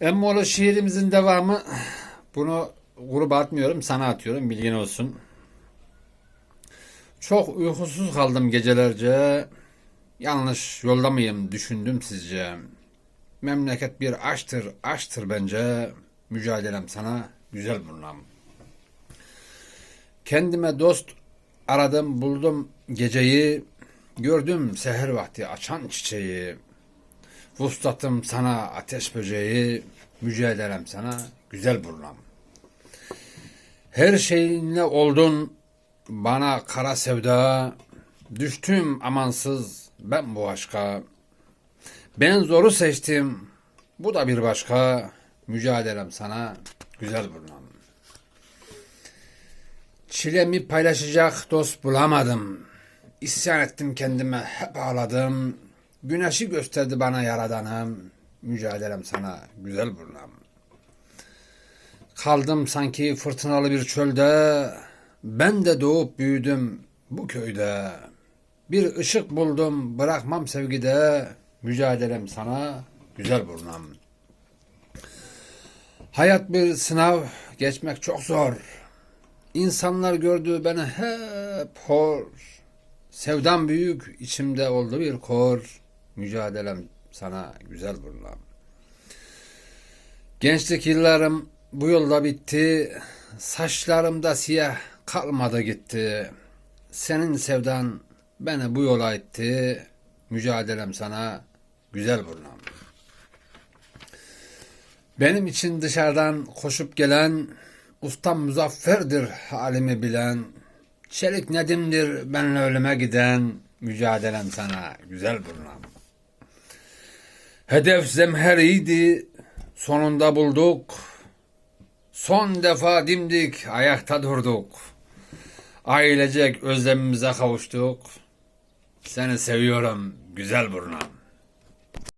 Emmoğlu şiirimizin devamı. Bunu gruba atmıyorum, sana atıyorum. Bilgin olsun. Çok uykusuz kaldım gecelerce. Yanlış yolda mıyım düşündüm sizce. Memleket bir aştır, aştır bence. Mücadelem sana güzel burnam. Kendime dost aradım, buldum geceyi. Gördüm seher vakti açan çiçeği. Vuslatım sana ateş böceği, mücadelem sana güzel burnam. Her şeyinle oldun bana kara sevda, düştüm amansız ben bu aşka. Ben zoru seçtim, bu da bir başka, mücadelem sana güzel burnam. Çilemi paylaşacak dost bulamadım. İsyan ettim kendime, hep ağladım. Güneşi gösterdi bana yaradanım. Mücadelem sana güzel burnam. Kaldım sanki fırtınalı bir çölde. Ben de doğup büyüdüm bu köyde. Bir ışık buldum bırakmam sevgide. Mücadelem sana güzel burnam. Hayat bir sınav geçmek çok zor. İnsanlar gördü beni hep hor. Sevdam büyük, içimde oldu bir kor. Mücadelem sana güzel burnam. Gençlik yıllarım bu yolda bitti. Saçlarımda siyah kalmadı gitti. Senin sevdan beni bu yola itti. Mücadelem sana güzel burnam. Benim için dışarıdan koşup gelen ustam muzafferdir halimi bilen. Çelik Nedim'dir benle ölüme giden, mücadelem sana güzel burnam. Hedef zemheriydi, sonunda bulduk. Son defa dimdik ayakta durduk. Ailecek özlemimize kavuştuk. Seni seviyorum güzel burnam.